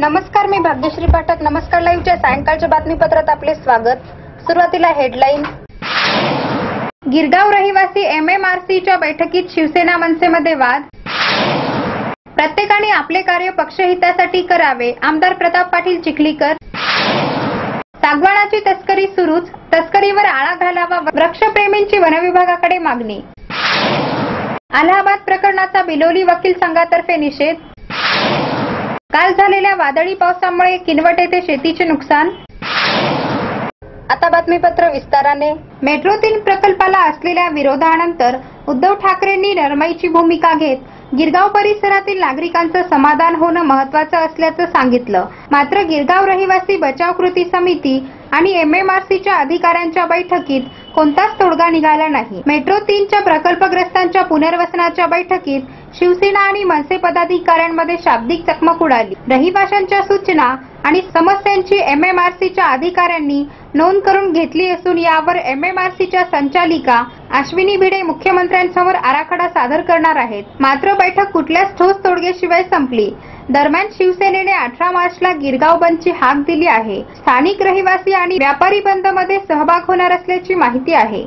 नमस्कार मी भाग्यश्री पाठक. नमस्कार लाईव्हच्या सायंकाळच्या बातमीपत्रात आपले स्वागत. सुरुवातीला हेडलाईन. गिरगाव रहिवासी एम एम आर सीच्या बैठकीत शिवसेना मनसेमध्ये वाद. प्रत्येकाने आपले कार्य पक्षहितासाठी करावे आमदार प्रताप पाटील चिखलीकर. सागवानाची तस्करी सुरूच तस्करीवर आळा घालावा वृक्षप्रेमींची वनविभागाकडे मागणी. अलाहाबाद प्रकरणाचा बिलोली वकील संघातर्फे निषेध. काल झालेल्या वादळी पावसामुळे किनवट येथे शेतीचे नुकसान? आता बातमीपत्र विस्ताराने. मेट्रो तीन प्रकल्पाला असलेल्या विरोधानंतर उद्धव ठाकरेंनी नरमाईची भूमिका घेत गिरगाव परिसरातील नागरिकांचं समाधान होणं महत्वाचं असल्याचं सांगितलं. मात्र गिरगाव रहिवासी बचाव कृती समिती आणि एम एम आर सीच्या अधिकाऱ्यांच्या बैठकीत कोणताच तोडगा निघाला नाही. मेट्रो तीनच्या प्रकल्पग्रस्तांच्या पुनर्वसनाच्या बैठकीत शिवसेना आणि मनसे पदाधिकाऱ्यांमध्ये शाब्दिक चकमक उडाली. रहिवाशांच्या सूचना आणि समस्यांची एम एम आर सीच्या अधिकाऱ्यांनी नोंद करून घेतली असून यावर एम एम आर सीच्या संचालिका अश्विनी भिडे मुख्यमंत्र्यांसमोर आराखडा सादर करणार आहेत. मात्र बैठक कुठल्याच ठोस तोडगेशिवाय संपली. दरम्यान शिवसेनेने अठरा मार्चला गिरगाव बंदची हाक दिली आहे. स्थानिक रहिवासी आणि व्यापारी बंदमध्ये सहभाग होणार असल्याची माहिती आहे.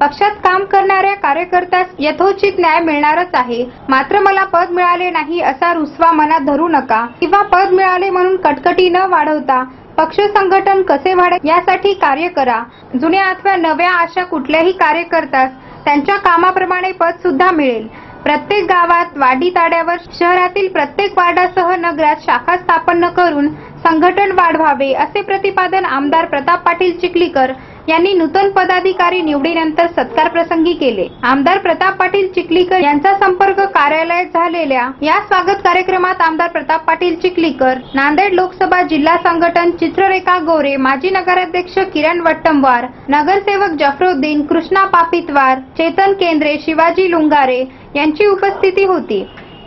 पक्षात काम करणाऱ्या कार्यकर्त्यास यथोचित न्याय मिळणारच आहे. मात्र मला पद मिळाले नाही असा रुसवा मनात धरू नका किंवा पद मिळाले म्हणून कटकटी न वाढवता पक्ष संघटन कसे वाढेल यासाठी कार्य करा. जुन्या अथवा नव्या अशा कुठल्याही कार्यकर्त्यास त्यांच्या कामाप्रमाणे पद सुद्धा मिळेल. प्रत्येक गावात वाडी ताड्यावर शहरातील प्रत्येक वार्डासह नगरात शाखा स्थापन करून संघटन वाढवावे असे प्रतिपादन आमदार प्रताप पाटील चिखलीकर यांनी नूतन पदाधिकारी निवडीनंतर सत्कार प्रसंगी केले. आमदार प्रताप पाटील चिखलीकर यांचा संपर्क कार्यालयात झालेल्या या स्वागत कार्यक्रमात आमदार प्रताप पाटील चिखलीकर नांदेड लोकसभा जिल्हा संघटन चित्ररेखा गोरे माजी नगराध्यक्ष किरण वट्टमवार नगरसेवक जफरुद्दीन कृष्णा पापितवार चेतन केंद्रे शिवाजी लुंगारे यांची उपस्थिती होती.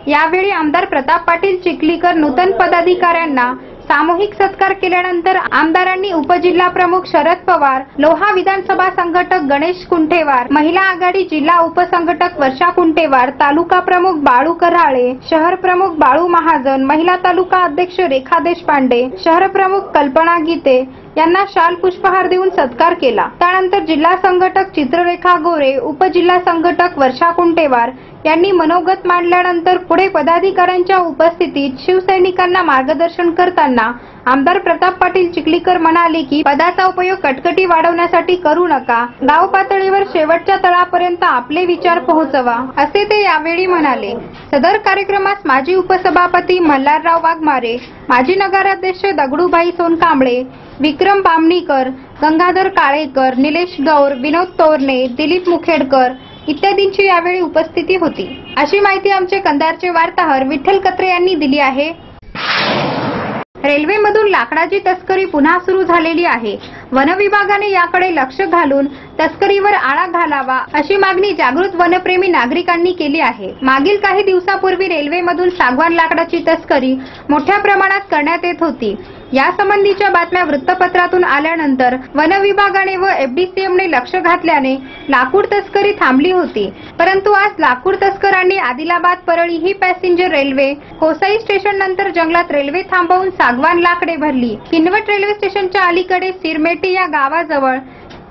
यावेळी आमदार प्रताप पाटील चिखलीकर नूतन पदाधिकाऱ्यांना सामूहिक सत्कार केल्यानंतर आमदारांनी उपजिल्हा प्रमुख शरद पवार लोहा विधानसभा संघटक गणेश कुंठेवार महिला आघाडी जिल्हा उपसंघटक वर्षा कुंठेवार तालुका प्रमुख बाळू कराळे शहर प्रमुख बाळू महाजन महिला तालुका अध्यक्ष रेखा देशपांडे शहर प्रमुख कल्पना गीते यांना शाल पुष्पहार देऊन सत्कार केला. त्यानंतर जिल्हा संघटक चित्ररेखा गोरे उपजिल्हा संघटक वर्षा कुंटेवार यांनी मनोगत मांडल्यानंतर पुढे पदाधिकाऱ्यांच्या उपस्थितीत शिवसैनिकांना मार्गदर्शन करताना आमदार प्रताप पाटील चिखलीकर म्हणाले की पदाचा उपयोग कटकटी वाढवण्यासाठी करू नका. गाव पातळीवर शेवटच्या तळापर्यंत आपले विचार पोहोचवा. असे ते यावेळी म्हणाले. सदर कार्यक्रमास माजी उपसभापती मल्हारराव वाघमारे माजी नगराध्यक्ष दगडूभाई सोनकांबळे विक्रम बामणीकर गंगाधर काळेकर निलेश गौर विनोद तोरणे दिलीप मुखेडकर इत्यादींची यावेळी उपस्थिती होती. अशी माहिती आमचे कंधारचे वार्ताहर विठ्ठल कत्रे यांनी दिली आहे. रेल्वेमधून लाकडाची तस्करी पुन्हा सुरू झालेली आहे. वनविभागाने याकडे लक्ष घालून तस्करीवर आळा घालावा अशी मागणी जागृत वनप्रेमी नागरिकांनी केली आहे. मागील काही दिवसापूर्वी रेल्वेमधून सागवान लाकडाची तस्करी मोठ्या प्रमाणात करण्यात येत होती. यासंबंधीच्या बातम्या वृत्तपत्रातून आल्यानंतर वन विभागाने व एफडीसीएमने लक्ष घातल्याने लाकूड तस्करी थांबली होती. परंतु आज लाकूड तस्करांनी आदिलाबाद परळी ही पॅसेंजर रेल्वे होसाई स्टेशन नंतर जंगलात रेल्वे थांबवून सागवान लाकडे भरली. किनवट रेल्वे स्टेशनच्या अलीकडे सिरमेटी या गावाजवळ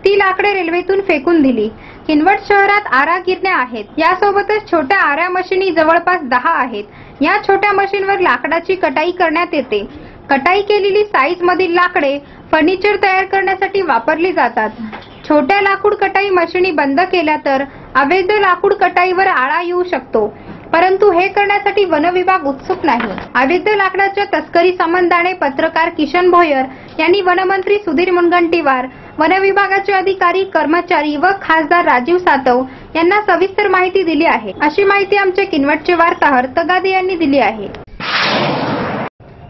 ती लाकडे रेल्वेतून फेकून दिली. किनवट शहरात आरा गिरण्या आहेत. यासोबतच छोट्या आऱ्या मशिनी जवळपास दहा आहेत. या छोट्या मशीनवर लाकडाची कटाई करण्यात येते. कटाई केलेली साईज मधील लाकडे फर्निचर तयार करण्यासाठी वापरली जातात. छोट्या लाकूड कटाई मशिनी बंद केल्या तर अवैध लाकूड कटाईवर आळा येऊ शकतो. परंतु हे करण्यासाठी वन विभाग उत्सुक नाही. अवैध लाकडाच्या तस्करी संबंधाने पत्रकार किशन भोयर यांनी वनमंत्री सुधीर मुनगंटीवार वन विभागाचे अधिकारी कर्मचारी व खासदार राजीव सातव यांना सविस्तर माहिती दिली आहे. अशी माहिती आमचे किनवटचे वार्ताहर तगादे यांनी दिली आहे.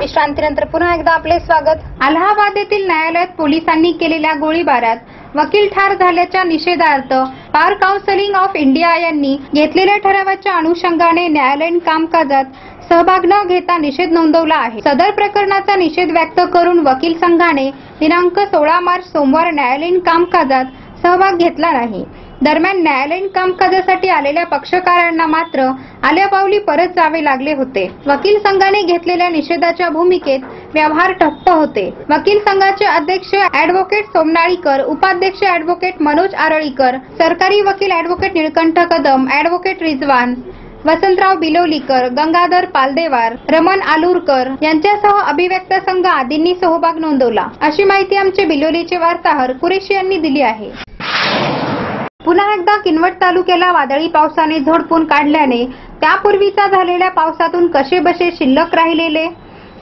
विश्रांतीनंतर पुन्हा एकदा आपले स्वागत. अलाहाबाद येथील न्यायालयात पोलिसांनी केलेल्या गोळीबारात वकील ठार झाल्याच्या निषेधार्थ बार काउन्सिलिंग ऑफ इंडिया यांनी घेतलेल्या ठरावाच्या अनुषंगाने न्यायालयीन कामकाजात सहभाग न घेता निषेध नोंदवला आहे. सदर प्रकरणाचा निषेध व्यक्त करून वकील संघाने दिनांक सोळा मार्च सोमवार न्यायालयीन कामकाजात सहभाग घेतला नाही. दरम्यान न्यायालयीन कामकाजासाठी आलेल्या पक्षकारांना मात्र आल्या पावली परत जावे लागले होते. वकील संघाने घेतलेल्या निषेधाच्या भूमिकेत व्यवहार ठप्प होते. वकील संघाचे अध्यक्ष ऍडव्होकेट सोमनाळीकर उपाध्यक्ष ऍडव्होकेट मनोज आरळीकर सरकारी वकील ऍडव्होकेट निळकंठ कदम ऍडव्होकेट रिजवान वसंतराव बिलोलीकर गंगाधर पालदेवार रमण आलूरकर यांच्यासह अभिव्यक्त संघ आदींनी सहभाग नोंदवला. अशी माहिती आमचे बिलोलीचे वार्ताहर कुरेशी यांनी दिली आहे. पुन्हा एकदा किनवट तालुक्याला वादळी पावसाने झोडपून काढल्याने त्यापूर्वीचा झालेल्या पावसातून कसेबसे शिल्लक राहिलेले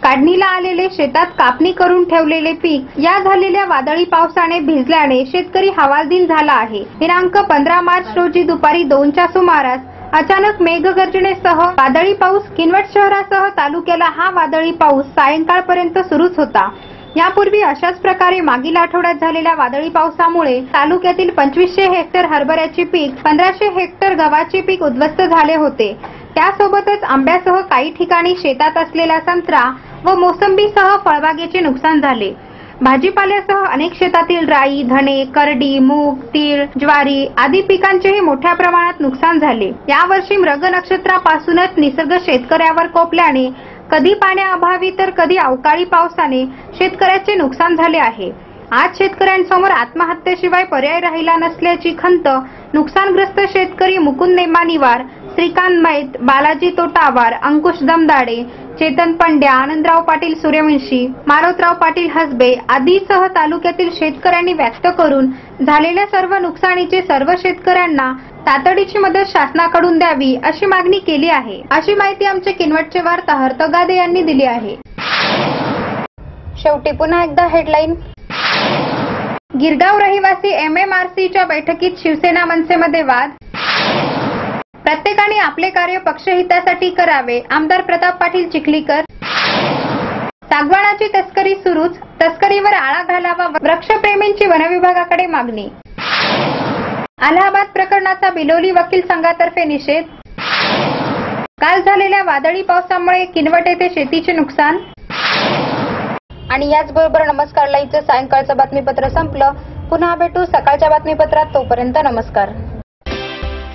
काढणीला आलेले शेतात कापणी करून ठेवलेले पीक या झालेल्या वादळी पावसाने भिजल्याने शेतकरी हवालदिन झाला आहे. दिनांक पंधरा मार्च रोजी दुपारी दोनच्या सुमारास अचानक मेघगर्जनेसह वादळी पाऊस किनवट शहरासह तालुक्याला हा वादळी पाऊस सायंकाळपर्यंत सुरूच होता. यापूर्वी अशाच प्रकारे मागील आठवड्यात झालेल्या वादळी पावसामुळे तालुक्यातील पंचवीसशे हेक्टर हरभऱ्याचे पीक पंधराशे हेक्टर गव्हाचे पीक उद्ध्वस्त झाले होते. त्यासोबतच आंब्यासह काही ठिकाणी शेतात असलेला संत्रा व मोसंबीसह फळबागेचे नुकसान झाले. भाजीपाल्यासह अनेक शेतातील राई धणे करडी मूग तीळ ज्वारी आदी पिकांचेही मोठ्या प्रमाणात नुकसान झाले. यावर्षी मृग नक्षत्रापासूनच निसर्ग शेतकऱ्यावर कोपल्याने कधी पाण्याअभावी तर कधी अवकाळी पावसाने शेतकऱ्याचे नुकसान झाले आहे. आज शेतकऱ्यांसमोर आत्महत्येशिवाय पर्याय राहिला नसल्याची खंत नुकसानग्रस्त शेतकरी मुकुंद नेमानिवार श्रीकांत मैत बालाजी तोटावार अंकुश दमदाडे चेतन पंड्या आनंदराव पाटील सूर्यवंशी मारोतराव पाटील हसबे आदीसह तालुक्यातील शेतकऱ्यांनी व्यक्त करून झालेल्या सर्व नुकसानीचे सर्व शेतकऱ्यांना तातडीची मदत शासनाकडून द्यावी अशी मागणी केली आहे. अशी माहिती आमचे किनवटचे वार्ताहर तगादे यांनी दिली आहे. शेवटी पुन्हा एकदा हेडलाईन गिरगाव रहिवासी एम एम आर सीच्या बैठकीत शिवसेना मनसेमध्ये वाद प्रत्येकाने आपले कार्य पक्षहितासाठी करावे. आमदार प्रताप पाटील चिखलीकर. सागवानाची तस्करी सुरूच. तस्करीवर आळा घालावा वृक्षप्रेमींची वनविभागाकडे मागणी. अलाहाबाद प्रकरणाचा बिलोली वकील संघातर्फे निषेध. काल झालेल्या वादळी पावसामुळे किनवट येथे शेतीचे नुकसान. आणि याचबरोबर नमस्कार लाईव्हचं सायंकाळचं बातमीपत्र संपलं. पुन्हा भेटू सकाळच्या बातमीपत्रात. तोपर्यंत नमस्कार.